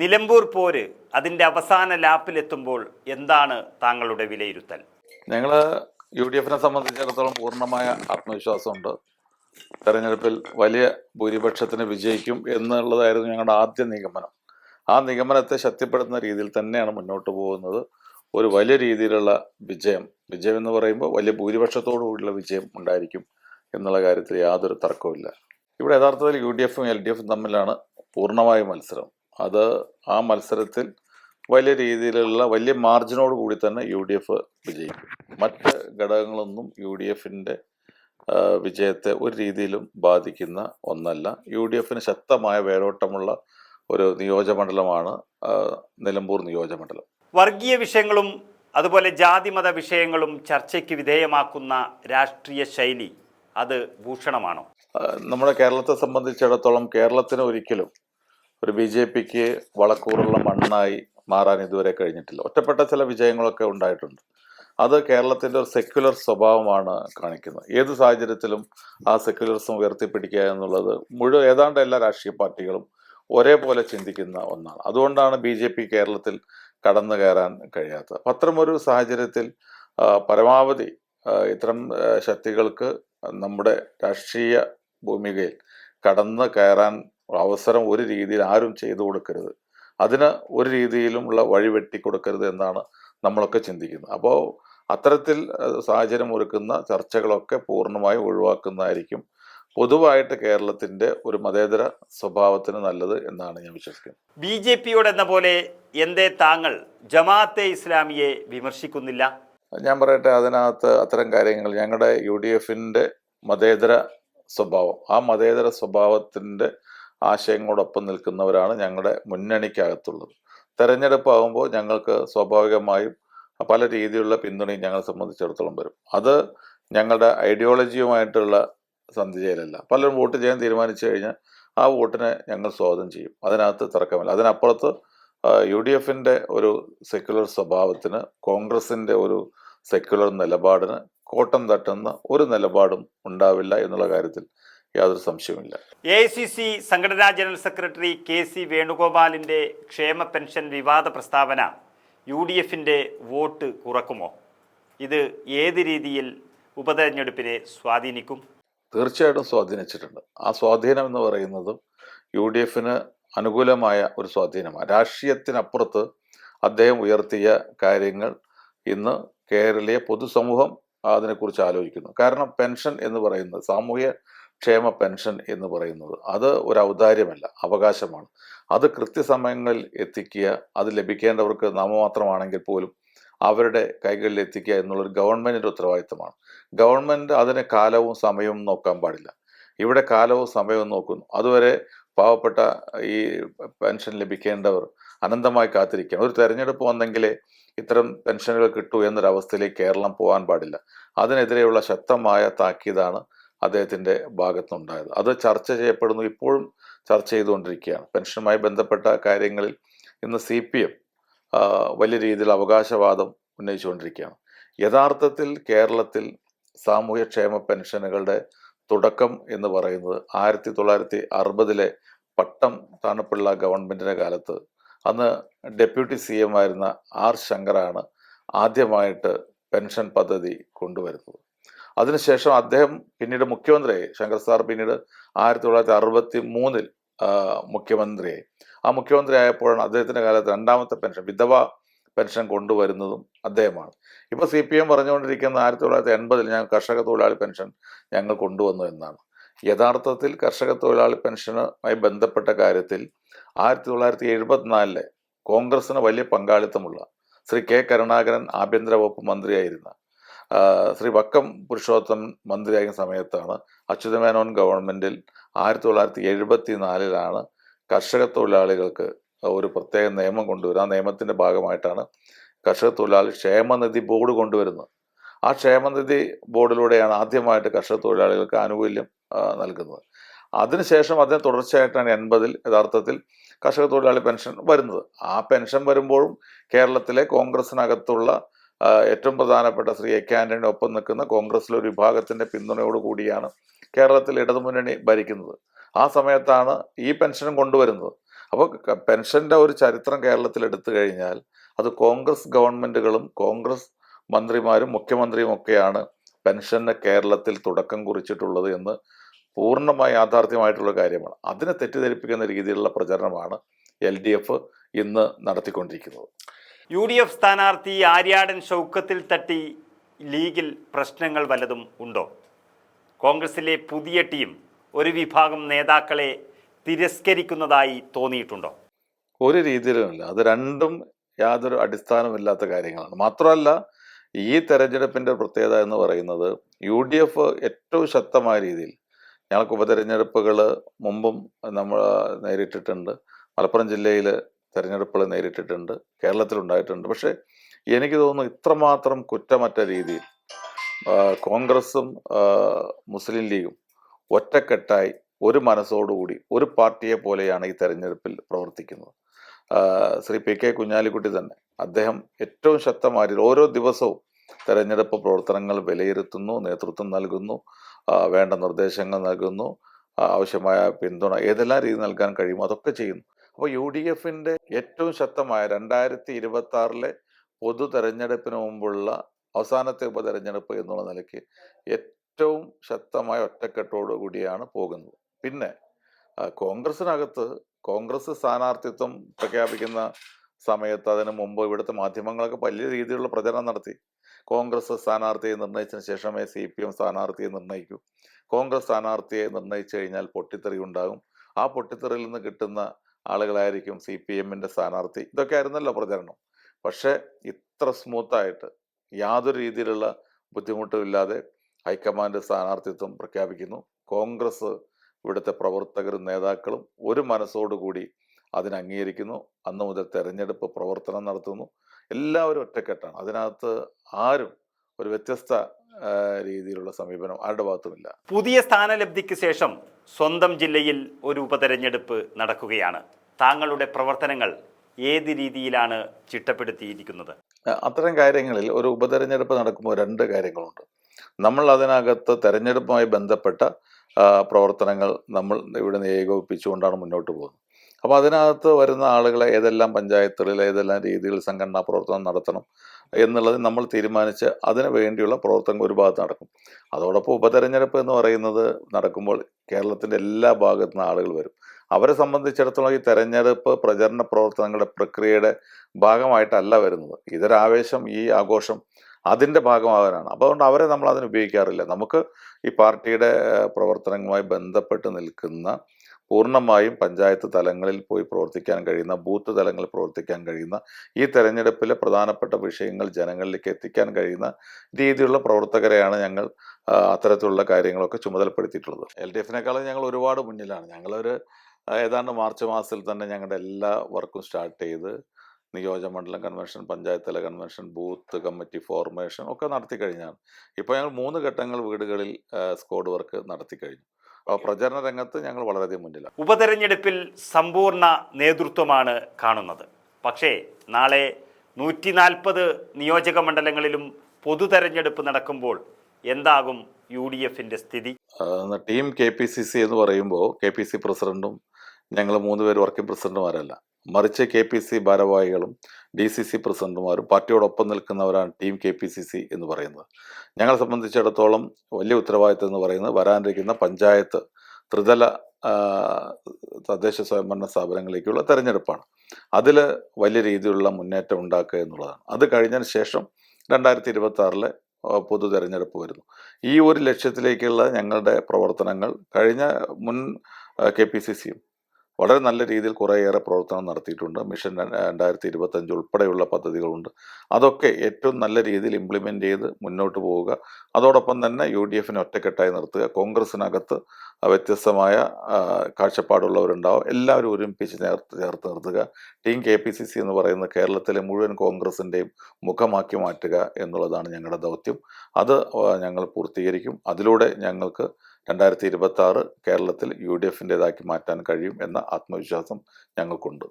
നിലമ്പൂർ പോര് അതിന്റെ അവസാന ലാപ്പിലെത്തുമ്പോൾ എന്താണ് താങ്കളുടെ വിലയിരുത്തൽ? ഞങ്ങൾ യു ഡി എഫിനെ സംബന്ധിച്ചിടത്തോളം പൂർണമായ ആത്മവിശ്വാസമുണ്ട്. തെരഞ്ഞെടുപ്പിൽ വലിയ ഭൂരിപക്ഷത്തിന് വിജയിക്കും എന്നുള്ളതായിരുന്നു ഞങ്ങളുടെ ആദ്യ നിഗമനം. ആ നിഗമനത്തെ ശക്തിപ്പെടുത്തുന്ന രീതിയിൽ തന്നെയാണ് മുന്നോട്ട് പോകുന്നത്. ഒരു വലിയ രീതിയിലുള്ള വിജയം വിജയം എന്ന് പറയുമ്പോൾ വലിയ ഭൂരിപക്ഷത്തോടു കൂടിയുള്ള വിജയം ഉണ്ടായിരിക്കും എന്നുള്ള കാര്യത്തിൽ യാതൊരു തർക്കവുമില്ല. ഇവിടെ യഥാർത്ഥത്തിൽ യു ഡി എഫും എൽ ഡി എഫും തമ്മിലാണ് പൂർണമായ മത്സരം. അത് ആ മത്സരത്തിൽ വലിയ രീതിയിലുള്ള വലിയ മാർജിനോട് കൂടി തന്നെ യു ഡി എഫ് വിജയിക്കും. മറ്റ് ഘടകങ്ങളൊന്നും യു ഡി എഫിന്റെ വിജയത്തെ ഒരു രീതിയിലും ബാധിക്കുന്ന ഒന്നല്ല. യു ഡി എഫിന് ശക്തമായ വേരോട്ടമുള്ള ഒരു നിയോജകമണ്ഡലമാണ് നിലമ്പൂർ നിയോജകമണ്ഡലം. വർഗീയ വിഷയങ്ങളും അതുപോലെ ജാതിമത വിഷയങ്ങളും ചർച്ചയ്ക്ക് വിധേയമാക്കുന്ന രാഷ്ട്രീയ ശൈലി അത് ഭൂഷണമാണോ? നമ്മുടെ കേരളത്തെ സംബന്ധിച്ചിടത്തോളം കേരളത്തിന് ഒരിക്കലും ഒരു ബി ജെ പിക്ക് വളക്കൂറുള്ള മണ്ണായി മാറാൻ ഇതുവരെ കഴിഞ്ഞിട്ടില്ല. ഒറ്റപ്പെട്ട ചില വിജയങ്ങളൊക്കെ ഉണ്ടായിട്ടുണ്ട്. അത് കേരളത്തിന്റെ ഒരു സെക്യുലർ സ്വഭാവമാണ് കാണിക്കുന്നത്. ഏത് സാഹചര്യത്തിലും ആ സെക്യുലറിസം ഉയർത്തിപ്പിടിക്കുക എന്നുള്ളത് മുഴുവൻ ഏതാണ്ട് എല്ലാ രാഷ്ട്രീയ പാർട്ടികളും ഒരേപോലെ ചിന്തിക്കുന്ന ഒന്നാണ്. അതുകൊണ്ടാണ് ബി ജെ പി കേരളത്തിൽ കടന്നു കയറാൻ കഴിയാത്തത്. അപ്പം അത്തരമൊരു സാഹചര്യത്തിൽ പരമാവധി ഇത്തരം ശക്തികൾക്ക് നമ്മുടെ രാഷ്ട്രീയ ഭൂമികയിൽ കടന്നു കയറാൻ അവസരം ഒരു രീതിയിൽ ആരും ചെയ്തു കൊടുക്കരുത്. അതിന് ഒരു രീതിയിലുമുള്ള വഴി വെട്ടി കൊടുക്കരുത് എന്നാണ് നമ്മളൊക്കെ ചിന്തിക്കുന്നത്. അപ്പോൾ അത്തരത്തിൽ സാഹചര്യം ഒരുക്കുന്ന ചർച്ചകളൊക്കെ പൂർണമായും ഒഴിവാക്കുന്നതായിരിക്കും പൊതുവായിട്ട് കേരളത്തിന്റെ ഒരു മതേതര സ്വഭാവത്തിന് നല്ലത് എന്നാണ് ഞാൻ വിശ്വസിക്കുന്നത്. ബി ജെ പിയോട് എന്ന പോലെ എന്തേ താങ്കൾ ജമാഅത്തെ ഇസ്ലാമിയെ വിമർശിക്കുന്നില്ല? ഞാൻ പറയട്ടെ അതിനകത്ത് അത്തരം കാര്യങ്ങൾ ഞങ്ങളുടെ യു ഡി എഫിന്റെ മതേതര സ്വഭാവം ആ മതേതര സ്വഭാവത്തിന്റെ ആശയങ്ങളോടൊപ്പം നിൽക്കുന്നവരാണ് ഞങ്ങളുടെ മുന്നണിക്കകത്തുള്ളത്. തെരഞ്ഞെടുപ്പ് ആകുമ്പോൾ ഞങ്ങൾക്ക് സ്വാഭാവികമായും പല രീതിയിലുള്ള പിന്തുണയും ഞങ്ങളെ സംബന്ധിച്ചിടത്തോളം വരും. അത് ഞങ്ങളുടെ ഐഡിയോളജിയുമായിട്ടുള്ള സന്ധിചയിലല്ല പലരും വോട്ട് ചെയ്യാൻ തീരുമാനിച്ചു കഴിഞ്ഞാൽ ആ വോട്ടിനെ ഞങ്ങൾ സ്വാഗതം ചെയ്യും. അതിനകത്ത് തർക്കമില്ല. അതിനപ്പുറത്ത് യു ഡി എഫിന്റെ ഒരു സെക്യുലർ സ്വഭാവത്തിന് കോൺഗ്രസിന്റെ ഒരു സെക്യുലർ നിലപാടിന് കോട്ടം തട്ടുന്ന ഒരു നിലപാടും ഉണ്ടാവില്ല എന്നുള്ള കാര്യത്തിൽ യാതൊരു സംശയവുമില്ല. എ ഐ സി സി സംഘടനാ ജനറൽ സെക്രട്ടറി കെ സി വേണുഗോപാലിന്റെ ക്ഷേമ പെൻഷൻ വിവാദ പ്രസ്താവന യു ഡി എഫിന്റെ വോട്ട് കുറക്കുമോ? ഇത് ഏത് രീതിയിൽ ഉപതെരഞ്ഞെടുപ്പിനെ സ്വാധീനിക്കും? തീർച്ചയായിട്ടും സ്വാധീനിച്ചിട്ടുണ്ട്. ആ സ്വാധീനം എന്ന് പറയുന്നത് യു ഡി എഫിന് അനുകൂലമായ ഒരു സ്വാധീനമാണ്. രാഷ്ട്രീയത്തിനപ്പുറത്ത് അദ്ദേഹം ഉയർത്തിയ കാര്യങ്ങൾ ഇന്ന് കേരളീയ പൊതുസമൂഹം അതിനെക്കുറിച്ച് ആലോചിക്കുന്നു. കാരണം പെൻഷൻ എന്ന് പറയുന്നത് സാമൂഹ്യ ക്ഷേമ പെൻഷൻ എന്ന് പറയുന്നത്. അത് ഒരു ഔദാര്യമല്ല അവകാശമാണ്. അത് കൃത്യസമയങ്ങളിൽ എത്തിക്കുക അത് ലഭിക്കേണ്ടവർക്ക് നാമമാത്രമാണെങ്കിൽ പോലും അവരുടെ കൈകളിൽ എത്തിക്കുക എന്നുള്ളൊരു ഗവൺമെന്റിന്റെ ഉത്തരവാദിത്തമാണ്. ഗവൺമെന്റ് അതിന് കാലവും സമയവും നോക്കാൻ പാടില്ല. ഇവിടെ കാലവും സമയവും നോക്കുന്നു. അതുവരെ പാവപ്പെട്ട ഈ പെൻഷൻ ലഭിക്കേണ്ടവർ അനന്തമായി കാത്തിരിക്കണം ഒരു തെരഞ്ഞെടുപ്പ് വന്നെങ്കിലേ ഇത്തരം പെൻഷനുകൾ കിട്ടൂ എന്നൊരവസ്ഥയിലേക്ക് കേരളം പോകാൻ പാടില്ല. അതിനെതിരെയുള്ള ശക്തമായ താക്കീതാണ് അദ്ദേഹത്തിന്റെ ഭാഗത്തുനിന്നുണ്ടായത്. അത് ചർച്ച ചെയ്യപ്പെടുന്നു. ഇപ്പോഴും ചർച്ച ചെയ്തുകൊണ്ടിരിക്കുകയാണ്. പെൻഷനുമായി ബന്ധപ്പെട്ട കാര്യങ്ങളിൽ ഇന്ന് സി പി എം വലിയ രീതിയിൽ അവകാശവാദം ഉന്നയിച്ചുകൊണ്ടിരിക്കുകയാണ്. യഥാർത്ഥത്തിൽ കേരളത്തിൽ സാമൂഹ്യക്ഷേമ പെൻഷനുകളുടെ തുടക്കം എന്ന് പറയുന്നത് ആയിരത്തി തൊള്ളായിരത്തി അറുപതിലെ പട്ടം താണപ്പിള്ള ഗവൺമെന്റിന്റെ കാലത്ത് അന്ന് ഡെപ്യൂട്ടി സി എം ആയിരുന്ന ആർ ശങ്കറാണ് ആദ്യമായിട്ട് പെൻഷൻ പദ്ധതി കൊണ്ടുവരുന്നത്. അതിനുശേഷം അദ്ദേഹം പിന്നീട് മുഖ്യമന്ത്രിയായി ശങ്കർ സാർ പിന്നീട് ആയിരത്തി തൊള്ളായിരത്തി അറുപത്തി മൂന്നിൽ മുഖ്യമന്ത്രിയായി ആ മുഖ്യമന്ത്രി ആയപ്പോഴാണ് അദ്ദേഹത്തിന്റെ കാലത്ത് രണ്ടാമത്തെ പെൻഷൻ വിധവ പെൻഷൻ കൊണ്ടുവരുന്നതും അദ്ദേഹമാണ്. ഇപ്പൊ സി പി എം പറഞ്ഞുകൊണ്ടിരിക്കുന്ന ആയിരത്തി തൊള്ളായിരത്തി എൺപതിൽ ഞാൻ കർഷക തൊഴിലാളി പെൻഷൻ ഞങ്ങൾ കൊണ്ടുവന്നു എന്നാണ്. യഥാർത്ഥത്തിൽ കർഷക തൊഴിലാളി പെൻഷനുമായി ബന്ധപ്പെട്ട കാര്യത്തിൽ ആയിരത്തി തൊള്ളായിരത്തി എഴുപത്തിനാലിലെ കോൺഗ്രസിന് വലിയ പങ്കാളിത്തമുള്ള ശ്രീ കെ കരുണാകരൻ ആഭ്യന്തര വകുപ്പ് മന്ത്രിയായിരുന്ന ശ്രീ വക്കം പുരുഷോത്തം മന്ത്രിയായിരുന്ന സമയത്താണ് അച്യുതമേനോൻ ഗവൺമെന്റിൽ ആയിരത്തി തൊള്ളായിരത്തി എഴുപത്തി നാലിലാണ് കർഷക തൊഴിലാളികൾക്ക് ഒരു പ്രത്യേക നിയമം കൊണ്ടുവരുന്നത്. ആ നിയമത്തിന്റെ ഭാഗമായിട്ടാണ് കർഷക തൊഴിലാളി ക്ഷേമനിധി ബോർഡ് കൊണ്ടുവരുന്നത്. ആ ക്ഷേമനിധി ബോർഡിലൂടെയാണ് ആദ്യമായിട്ട് കർഷക തൊഴിലാളികൾക്ക് ആനുകൂല്യം നൽകുന്നത്. അതിനുശേഷം അതിന് തുടർച്ചയായിട്ടാണ് എൺപതിൽ യഥാർത്ഥത്തിൽ കർഷക തൊഴിലാളി പെൻഷൻ വരുന്നത്. ആ പെൻഷൻ വരുമ്പോഴും കേരളത്തിലെ കോൺഗ്രസിനകത്തുള്ള ഏറ്റവും പ്രധാനപ്പെട്ട ശ്രീ എ. കെ ആന്റണിയുടെ ഒപ്പം നിൽക്കുന്ന കോൺഗ്രസിലെ ഒരു വിഭാഗത്തിന്റെ പിന്തുണയോട് കൂടിയാണ് കേരളത്തിൽ ഇടതുമുന്നണി ഭരിക്കുന്നത്. ആ സമയത്താണ് ഈ പെൻഷനും കൊണ്ടുവരുന്നത്. അപ്പോൾ പെൻഷന്റെ ഒരു ചരിത്രം കേരളത്തിൽ എടുത്തു കഴിഞ്ഞാൽ അത് കോൺഗ്രസ് ഗവൺമെന്റുകളും കോൺഗ്രസ് മന്ത്രിമാരും മുഖ്യമന്ത്രിയും ഒക്കെയാണ് പെൻഷന് കേരളത്തിൽ തുടക്കം കുറിച്ചിട്ടുള്ളത് എന്ന് പൂർണമായി യാഥാർത്ഥ്യമായിട്ടുള്ള കാര്യമാണ്. അതിനെ തെറ്റിദ്ധരിപ്പിക്കുന്ന രീതിയിലുള്ള പ്രചരണമാണ് എൽ ഡി എഫ് ഇന്ന് നടത്തിക്കൊണ്ടിരിക്കുന്നത്. യു ഡി എഫ് സ്ഥാനാർത്ഥി ആര്യാടൻ ഷൗക്കത്തിൽ തട്ടി ലീഗിൽ പ്രശ്നങ്ങൾ വലതും ഉണ്ടോ? കോൺഗ്രസിലെ പുതിയ ടീം ഒരു വിഭാഗം നേതാക്കളെ തിരസ്കരിക്കുന്നതായി തോന്നിയിട്ടുണ്ടോ? ഒരു രീതിയിലുമില്ല. അത് രണ്ടും യാതൊരു അടിസ്ഥാനമില്ലാത്ത കാര്യങ്ങളാണ്. മാത്രമല്ല ഈ തെരഞ്ഞെടുപ്പിന്റെ പ്രത്യേകത എന്ന് പറയുന്നത് യു ഡി എഫ് ഏറ്റവും ശക്തമായ രീതിയിൽ ഞങ്ങൾക്ക് ഉപതെരഞ്ഞെടുപ്പുകൾ മുമ്പും നമ്മൾ നേരിട്ടിട്ടുണ്ട്. മലപ്പുറം ജില്ലയിൽ തെരഞ്ഞെടുപ്പുകൾ നേരിട്ടിട്ടുണ്ട് കേരളത്തിലുണ്ടായിട്ടുണ്ട്. പക്ഷേ എനിക്ക് തോന്നുന്നു ഇത്രമാത്രം കുറ്റമറ്റ രീതിയിൽ കോൺഗ്രസും മുസ്ലിം ലീഗും ഒറ്റക്കെട്ടായി ഒരു മനസ്സോടുകൂടി ഒരു പാർട്ടിയെ പോലെയാണ് ഈ തെരഞ്ഞെടുപ്പിൽ പ്രവർത്തിക്കുന്നത്. ശ്രീ പി കെ കുഞ്ഞാലിക്കുട്ടി തന്നെ അദ്ദേഹം ഏറ്റവും ശക്തമായ ഓരോ ദിവസവും തെരഞ്ഞെടുപ്പ് പ്രവർത്തനങ്ങൾ വിലയിരുത്തുന്നു നേതൃത്വം നൽകുന്നു വേണ്ട നിർദ്ദേശങ്ങൾ നൽകുന്നു ആവശ്യമായ പിന്തുണ ഏതെല്ലാം രീതി നൽകാൻ കഴിയുമോ അതൊക്കെ ചെയ്യുന്നു. അപ്പോൾ യു ഡി എഫിന്റെ ഏറ്റവും ശക്തമായ രണ്ടായിരത്തി ഇരുപത്തി ആറിലെ പൊതു തെരഞ്ഞെടുപ്പിന് മുമ്പുള്ള അവസാനത്തെ ഉപതെരഞ്ഞെടുപ്പ് എന്നുള്ള നിലയ്ക്ക് ഏറ്റവും ശക്തമായ ഒറ്റക്കെട്ടോടു കൂടിയാണ് പോകുന്നത്. പിന്നെ കോൺഗ്രസിനകത്ത് കോൺഗ്രസ് സ്ഥാനാർത്ഥിത്വം പ്രഖ്യാപിക്കുന്ന സമയത്ത് അതിന് മുമ്പ് ഇവിടുത്തെ മാധ്യമങ്ങളൊക്കെ വലിയ രീതിയിലുള്ള പ്രചരണം നടത്തി. കോൺഗ്രസ് സ്ഥാനാർത്ഥിയെ നിർണയിച്ചതിന് ശേഷമേ സി പി എം സ്ഥാനാർത്ഥിയെ നിർണയിക്കൂ. കോൺഗ്രസ് സ്ഥാനാർത്ഥിയെ നിർണയിച്ചു കഴിഞ്ഞാൽ പൊട്ടിത്തെറി ഉണ്ടാകും. ആ പൊട്ടിത്തെറിയിൽ നിന്ന് കിട്ടുന്ന ആളുകളായിരിക്കും സി പി എമ്മിന്റെ സ്ഥാനാർത്ഥി. ഇതൊക്കെ ആയിരുന്നല്ലോ പ്രചരണം. പക്ഷേ ഇത്ര സ്മൂത്തായിട്ട് യാതൊരു രീതിയിലുള്ള ബുദ്ധിമുട്ടുമില്ലാതെ ഹൈക്കമാൻഡ് സ്ഥാനാർത്ഥിത്വം പ്രഖ്യാപിക്കുന്നു. കോൺഗ്രസ് ഇവിടുത്തെ പ്രവർത്തകരും നേതാക്കളും ഒരു മനസ്സോടുകൂടി അതിനെ അംഗീകരിക്കുന്നു. അന്ന് മുതൽ തെരഞ്ഞെടുപ്പ് പ്രവർത്തനം നടത്തുന്നു. എല്ലാവരും ഒറ്റക്കെട്ടാണ്. അതിനകത്ത് ആരും ഒരു വ്യത്യസ്ത രീതിയിലുള്ള സമീപനം ആരുടെ ഭാഗത്തുമില്ല. പുതിയ സ്ഥാനലബ്ധിക്ക് ശേഷം സ്വന്തം ജില്ലയിൽ ഒരു ഉപതെരഞ്ഞെടുപ്പ് നടക്കുകയാണ്. താങ്കളുടെ പ്രവർത്തനങ്ങൾ ഏത് രീതിയിലാണ് ചിട്ടപ്പെടുത്തിയിരിക്കുന്നത്? അത്തരം കാര്യങ്ങളിൽ ഒരു ഉപതെരഞ്ഞെടുപ്പ് നടക്കുമ്പോൾ രണ്ട് കാര്യങ്ങളുണ്ട്. നമ്മൾ അതിനകത്ത് തെരഞ്ഞെടുപ്പുമായി ബന്ധപ്പെട്ട പ്രവർത്തനങ്ങൾ നമ്മൾ ഇവിടെ ഏകോപിപ്പിച്ചുകൊണ്ടാണ് മുന്നോട്ട് പോകുന്നത്. അപ്പോൾ അതിനകത്ത് വരുന്ന ആളുകളെ ഏതെല്ലാം പഞ്ചായത്തുകളിൽ ഏതെല്ലാം രീതിയിൽ സംഘടനാ പ്രവർത്തനം നടത്തണം എന്നുള്ളത് നമ്മൾ തീരുമാനിച്ച് അതിന് വേണ്ടിയുള്ള പ്രവർത്തനം ഒരു ഭാഗത്ത് നടക്കും. അതോടൊപ്പം ഉപതെരഞ്ഞെടുപ്പ് എന്ന് പറയുന്നത് നടക്കുമ്പോൾ കേരളത്തിന്റെ എല്ലാ ഭാഗത്തു നിന്ന് ആളുകൾ വരും. അവരെ സംബന്ധിച്ചിടത്തോളം ഈ തെരഞ്ഞെടുപ്പ് പ്രചരണ പ്രവർത്തനങ്ങളുടെ പ്രക്രിയയുടെ ഭാഗമായിട്ടല്ല വരുന്നത്. ഇതൊരാവേശം ഈ ആഘോഷം അതിന്റെ ഭാഗമാകാനാണ്. അപ്പോൾ അതുകൊണ്ട് അവരെ നമ്മൾ അതിന് ഉപയോഗിക്കാറില്ല. നമുക്ക് ഈ പാർട്ടിയുടെ പ്രവർത്തനങ്ങളുമായി ബന്ധപ്പെട്ട് നിൽക്കുന്ന പൂർണമായും പഞ്ചായത്ത് തലങ്ങളിൽ പോയി പ്രവർത്തിക്കാൻ കഴിയുന്ന ബൂത്ത് തലങ്ങളിൽ പ്രവർത്തിക്കാൻ കഴിയുന്ന ഈ തെരഞ്ഞെടുപ്പിലെ പ്രധാനപ്പെട്ട വിഷയങ്ങൾ ജനങ്ങളിലേക്ക് എത്തിക്കാൻ കഴിയുന്ന രീതിയിലുള്ള പ്രവർത്തകരെയാണ് ഞങ്ങൾ അത്തരത്തിലുള്ള കാര്യങ്ങളൊക്കെ ചുമതലപ്പെടുത്തിയിട്ടുള്ളത്. എൽ ഡി എഫിനേക്കാളും ഞങ്ങൾ ഒരുപാട് മുന്നിലാണ്. ഞങ്ങളൊരു ഏതാണ്ട് മാർച്ച് മാസത്തിൽ തന്നെ ഞങ്ങളുടെ എല്ലാ വർക്കും സ്റ്റാർട്ട് ചെയ്ത് നിയോജകമണ്ഡലം കൺവെൻഷൻ പഞ്ചായത്ത് തല കൺവെൻഷൻ ബൂത്ത് കമ്മിറ്റി ഫോർമേഷൻ ഒക്കെ നടത്തി കഴിഞ്ഞാണ്. ഇപ്പോൾ ഞങ്ങൾ മൂന്ന് ഘട്ടങ്ങൾ വീടുകളിൽ സ്കോഡ് വർക്ക് നടത്തി കഴിഞ്ഞു. അപ്പോൾ പ്രചരണ രംഗത്ത് ഞങ്ങൾ വളരെയധികം മുന്നിലാണ്. ഉപതെരഞ്ഞെടുപ്പിൽ സമ്പൂർണ നേതൃത്വമാണ് കാണുന്നത്. പക്ഷേ നാളെ നൂറ്റി നാൽപ്പത് നിയോജക മണ്ഡലങ്ങളിലും പൊതു തെരഞ്ഞെടുപ്പ് നടക്കുമ്പോൾ എന്താകും യു ഡി എഫിന്റെ സ്ഥിതി? Team K P C C എന്ന് പറയുമ്പോൾ കെ പി സി പ്രസിഡന്റും ഞങ്ങൾ മൂന്ന് പേര് വർക്കിംഗ് പ്രസിഡന്റുമാരല്ല മറിച്ച് കെ പി സി ഭാരവാഹികളും ഡി സി സി പ്രസിഡന്റുമാരും പാർട്ടിയോടൊപ്പം നിൽക്കുന്നവരാണ് team K P C C എന്ന് പറയുന്നത്. ഞങ്ങളെ സംബന്ധിച്ചിടത്തോളം വലിയ ഉത്തരവാദിത്തം എന്ന് പറയുന്നത് വരാനിരിക്കുന്ന പഞ്ചായത്ത് ത്രിതല തദ്ദേശ സ്വയംഭരണ സ്ഥാപനങ്ങളിലേക്കുള്ള തെരഞ്ഞെടുപ്പാണ്. അതിൽ വലിയ രീതിയിലുള്ള മുന്നേറ്റം ഉണ്ടാക്കുക എന്നുള്ളതാണ്. അത് കഴിഞ്ഞതിന് ശേഷം രണ്ടായിരത്തി ഇരുപത്തി ആറിലെ പൊതു തെരഞ്ഞെടുപ്പ് വരുന്നു. ഈ ഒരു ലക്ഷ്യത്തിലേക്കുള്ള ഞങ്ങളുടെ പ്രവർത്തനങ്ങൾ കഴിഞ്ഞ മുൻ കെ പി സി സിയും വളരെ നല്ല രീതിയിൽ കുറേയേറെ പ്രവർത്തനം നടത്തിയിട്ടുണ്ട്. മിഷൻ രണ്ടായിരത്തി ഇരുപത്തഞ്ച് ഉൾപ്പെടെയുള്ള പദ്ധതികളുണ്ട്. അതൊക്കെ ഏറ്റവും നല്ല രീതിയിൽ ഇംപ്ലിമെന്റ് ചെയ്ത് മുന്നോട്ട് പോവുക. അതോടൊപ്പം തന്നെ യു ഡി എഫിനെ ഒറ്റക്കെട്ടായി നിർത്തുക. കോൺഗ്രസിനകത്ത് വ്യത്യസ്തമായ കാഴ്ചപ്പാടുള്ളവരുണ്ടാവും. എല്ലാവരും ഒരുമിപ്പിച്ച് ചേർത്ത് ചേർത്ത് നിർത്തുക. Team K P C C എന്ന് പറയുന്ന കേരളത്തിലെ മുഴുവൻ കോൺഗ്രസിന്റെയും മുഖമാക്കി മാറ്റുക എന്നുള്ളതാണ് ഞങ്ങളുടെ ദൗത്യം. അത് ഞങ്ങൾ പൂർത്തീകരിക്കും. അതിലൂടെ ഞങ്ങൾക്ക് രണ്ടായിരത്തി ഇരുപത്തി ആറ് കേരളത്തിൽ യു ഡി എഫിന്റെതാക്കി മാറ്റാൻ കഴിയും എന്ന ആത്മവിശ്വാസം ഞങ്ങൾക്കുണ്ട്.